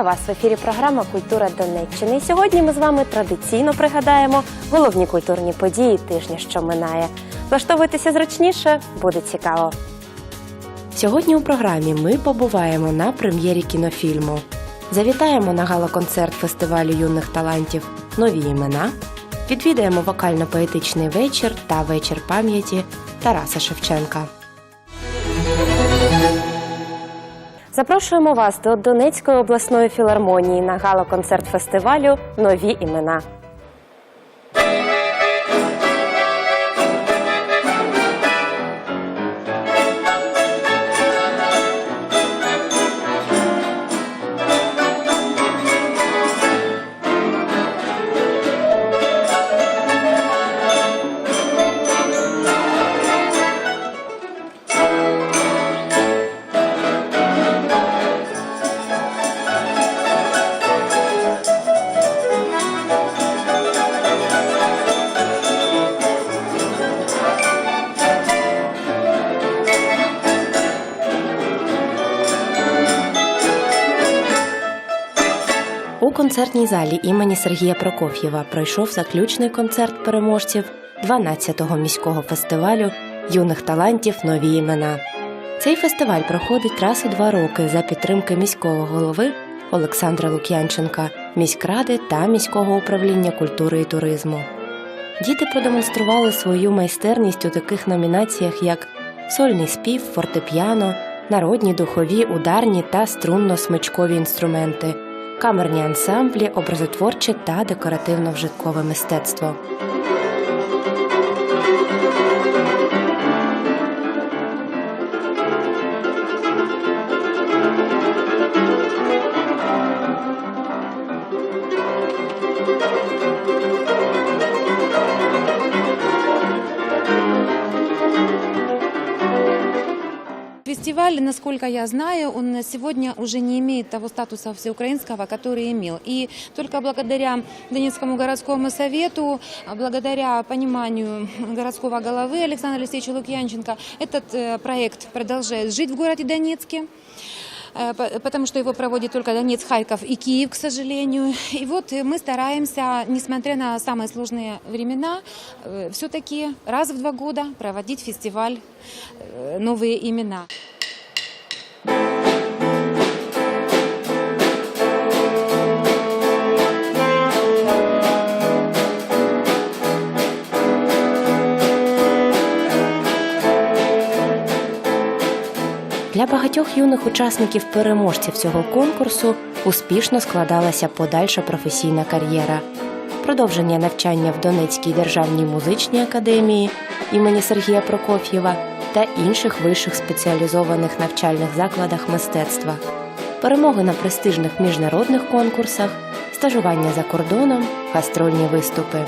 Вітаю вас в ефірі. Програма Культура Донеччини. І сьогодні ми з вами традиційно пригадаємо головні культурні події тижня, що минає. Влаштовуйтеся зручніше, буде цікаво. Сьогодні у програмі ми побуваємо на прем'єрі кінофільму. Завітаємо на гала-концерт фестивалю юних талантів Нові імена. Відвідаємо вокально-поетичний вечір та вечір пам'яті Тараса Шевченка. Запрошуємо вас до Донецької обласної філармонії на гала-концерт фестивалю Нові імена. Концертній залі імені Сергія Прокоф'єва пройшов заключний концерт переможців 12-го міського фестивалю юних талантів Нові імена. Цей фестиваль проходить раз у два роки за підтримки міського голови Олександра Лук'янченка, міськради та міського управління культури і туризму. Діти продемонстрували свою майстерність у таких номінаціях, як сольний спів, фортепіано, народні духові, ударні та струнно-смичкові інструменти, камерні ансамблі, образотворче та декоративно-вжиткове мистецтво. Фестиваль, насколько я знаю, он сегодня уже не имеет того статуса всеукраинского, который имел. И только благодаря Донецкому городскому совету, а благодаря пониманию городского головы Александра Алексеевича Лукьянченко, этот э, проект продолжает жить в городе Донецке э, по- потому что его проводит только Донецк, Харьков и Киев, к сожалению. И вот э, мы стараемся, несмотря на самые сложные времена, все-таки раз в два года проводить фестиваль «Новые имена». Для багатьох юних учасників переможців цього конкурсу успішно складалася подальша професійна кар'єра. Продовження навчання в Донецькій державній музичній академії імені Сергія Прокоф'єва та інших вищих спеціалізованих навчальних закладах мистецтва, перемоги на престижних міжнародних конкурсах, стажування за кордоном, гастрольні виступи.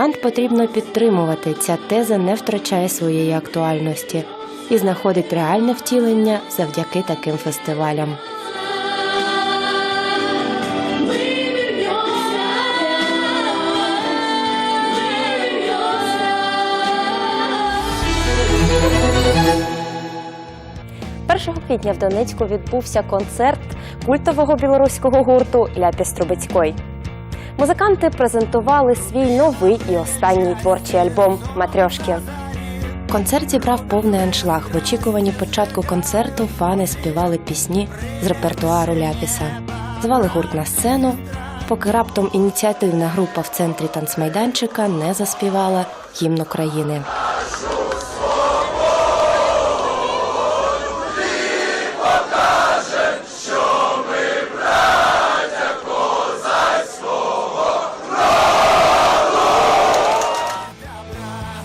Талант потрібно підтримувати. Ця теза не втрачає своєї актуальності і знаходить реальне втілення завдяки таким фестивалям. Мы вернемся опять, 1 квітня в Донецьку відбувся концерт культового білоруського гурту Ляпіс Трубецькой. Музиканти презентували свій новий і останній творчий альбом Матрьошки. концерті брав повний аншлаг. В очікуванні початку концерту фани співали пісні з репертуару Ляпіса. Звали гурт на сцену, поки раптом ініціативна група в центрі танцмайданчика не заспівала гімн України.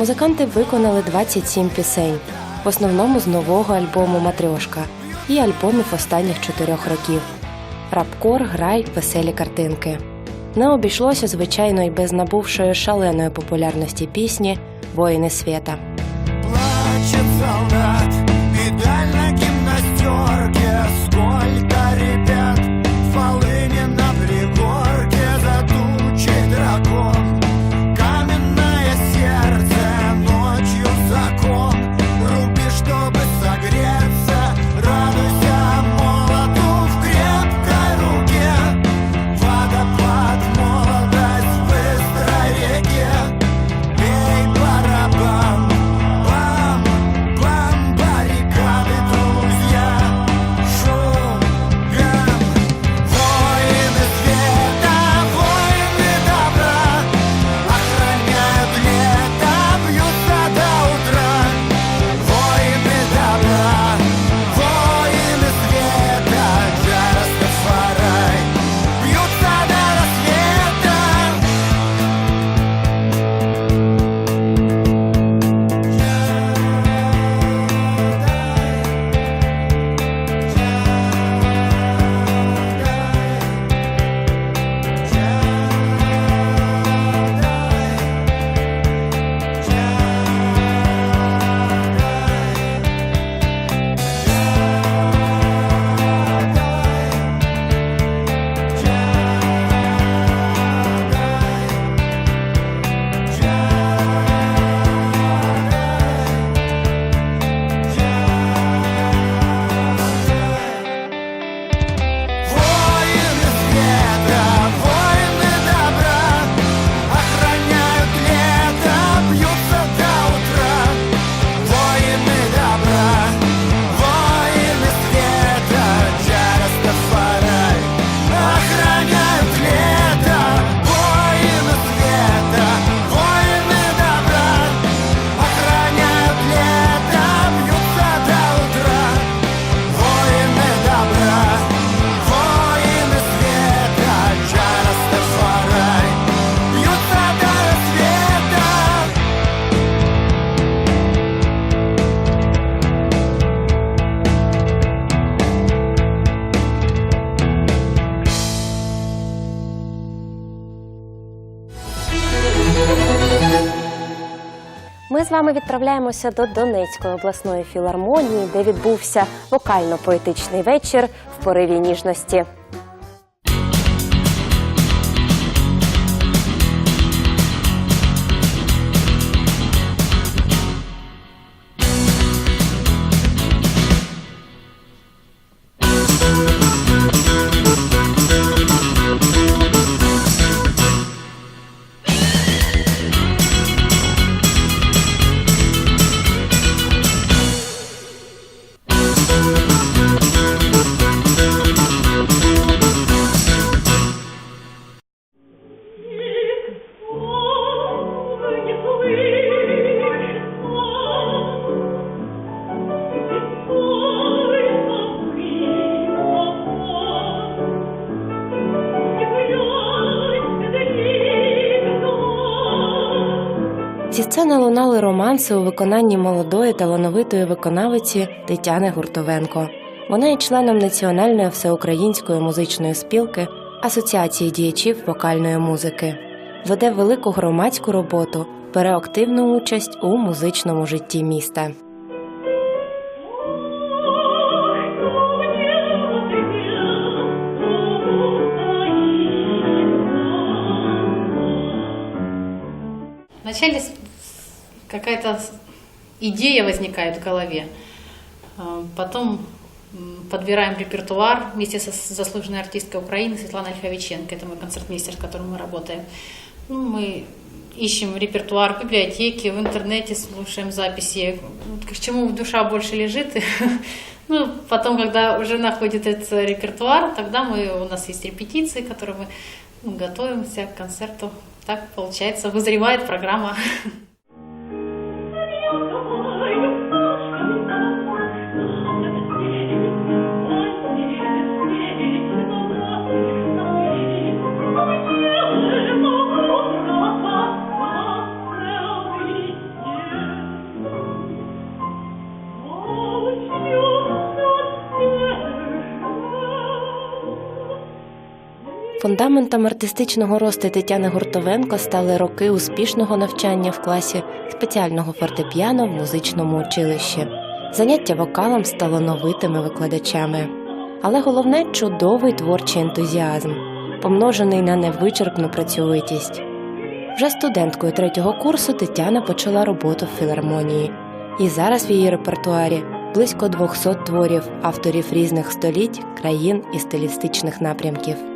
Музиканти виконали 27 пісень, в основному з нового альбому Матрьошка і альбомів останніх чотирьох років. Рапкор, грай, веселі картинки. Не обійшлося, звичайно, і без набувшої шаленої популярності пісні Воїни свята. Плачет солдат, медаль на вами відправляємося до Донецької обласної філармонії, де відбувся вокально-поетичний вечір в пориві ніжності. Сцени лунали романси у виконанні молодої талановитої виконавиці Тетяни Гуртовенко. Вона є членом Національної всеукраїнської музичної спілки Асоціації діячів вокальної музики. Веде велику громадську роботу, бере активну участь у музичному житті міста. Вначале с- какая-то идея возникает в голове, А, потом подбираем репертуар вместе со заслуженной артисткой Украины Светланой Ольховиченко, это мой концертмейстер, с которым мы работаем. Ну, мы ищем репертуар в библиотеке, в интернете слушаем записи, Вот к чему душа больше лежит. Ну, потом, когда уже находит этот репертуар, тогда мы, у нас есть репетиции, которые мы ну, готовимся к концерту. Так получается, вызревает программа. Фундаментом артистичного росту Тетяни Гуртовенко стали роки успішного навчання в класі спеціального фортепіано в музичному училищі. Заняття вокалом з талановитими викладачами. Але головне чудовий творчий ентузіазм, помножений на невичерпну працьовитість. Вже студенткою третього курсу Тетяна почала роботу в філармонії. І зараз в її репертуарі близько 200 творів авторів різних століть, країн і стилістичних напрямків.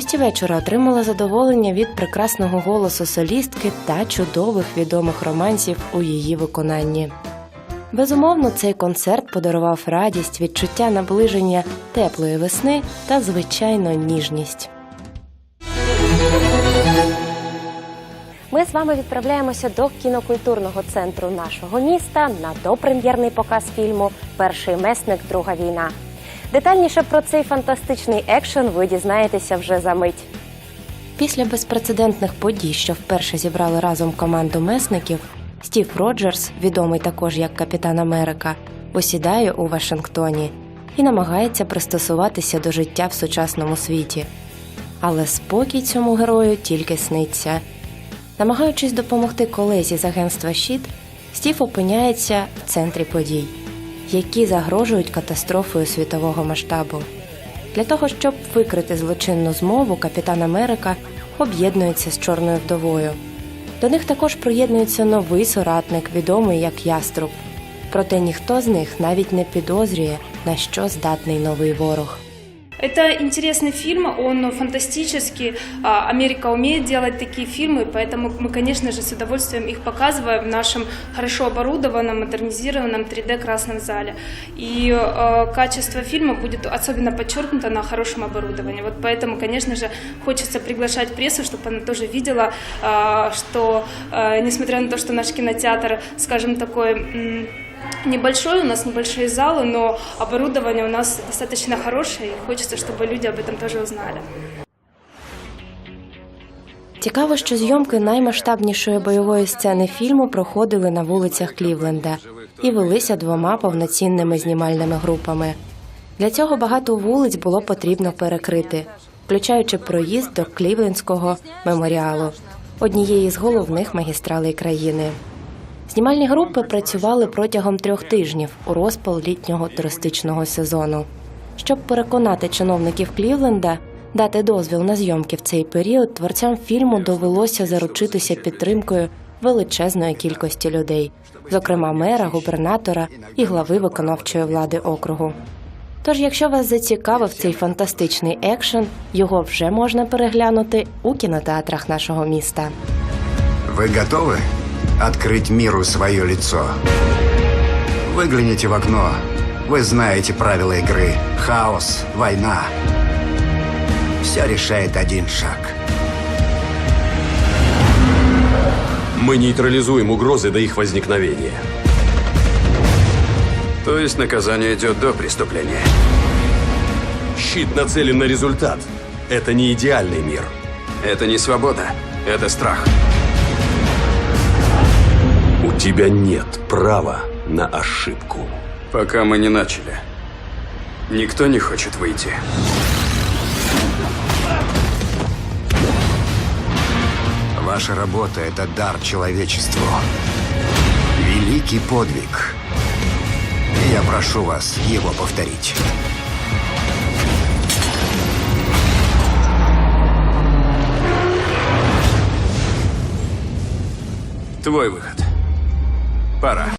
Гості вечора отримали задоволення від прекрасного голосу солістки та чудових відомих романсів у її виконанні. Безумовно, цей концерт подарував радість, відчуття наближення теплої весни та, звичайно, ніжність. Ми з вами відправляємося до кінокультурного центру нашого міста на допрем'єрний показ фільму Перший месник Друга війна. Детальніше про цей фантастичний екшен ви дізнаєтеся вже за мить. Після безпрецедентних подій, що вперше зібрали разом команду месників, Стів Роджерс, відомий також як Капітан Америка, осідає у Вашингтоні і намагається пристосуватися до життя в сучасному світі. Але спокій цьому герою тільки сниться. Намагаючись допомогти колезі з агентства Щит, Стів опиняється в центрі подій, які загрожують катастрофою світового масштабу. Для того, щоб викрити злочинну змову, капітан Америка об'єднується з чорною вдовою. До них також приєднується новий соратник, відомий як Яструб. Проте ніхто з них навіть не підозрює, на що здатний новий ворог. Это интересный фильм, он фантастический. А, Америка умеет делать такие фильмы, поэтому мы, конечно же, с удовольствием их показываем в нашем хорошо оборудованном, модернизированном 3D-красном зале. И э, качество фильма будет особенно подчеркнуто на хорошем оборудовании. Вот поэтому, конечно же, хочется приглашать прессу, чтобы она тоже видела, э, что, э, несмотря на то, что наш кинотеатр, скажем, такой... м, Небольшой, у нас небольшие залы, но оборудование у нас достаточно хорошее, и хочется, чтобы люди об этом тоже узнали. Цікаво, що зйомки наймасштабнішої бойової сцени фільму проходили на вулицях Клівленда і велися двома повноцінними знімальними групами. Для цього багато вулиць було потрібно перекрити, включаючи проїзд до Клівлендського меморіалу, однієї з головних магістралей країни. Знімальні групи працювали протягом трьох тижнів у розпал літнього туристичного сезону. Щоб переконати чиновників Клівленда дати дозвіл на зйомки в цей період, творцям фільму довелося заручитися підтримкою величезної кількості людей, зокрема мера, губернатора і глави виконавчої влади округу. Тож, якщо вас зацікавив цей фантастичний екшен, його вже можна переглянути у кінотеатрах нашого міста. Вы готовы открыть миру свое лицо? Выгляните в окно. Вы знаете правила игры. Хаос, война. Все решает один шаг. Мы нейтрализуем угрозы до их возникновения. То есть наказание идет до преступления. Щит нацелен на результат. Это не идеальный мир. Это не свобода, это страх. У тебя нет права на ошибку. Пока мы не начали. Никто не хочет выйти. Ваша работа — это дар человечеству. Великий подвиг. И я прошу вас его повторить. Твой выход. Пора.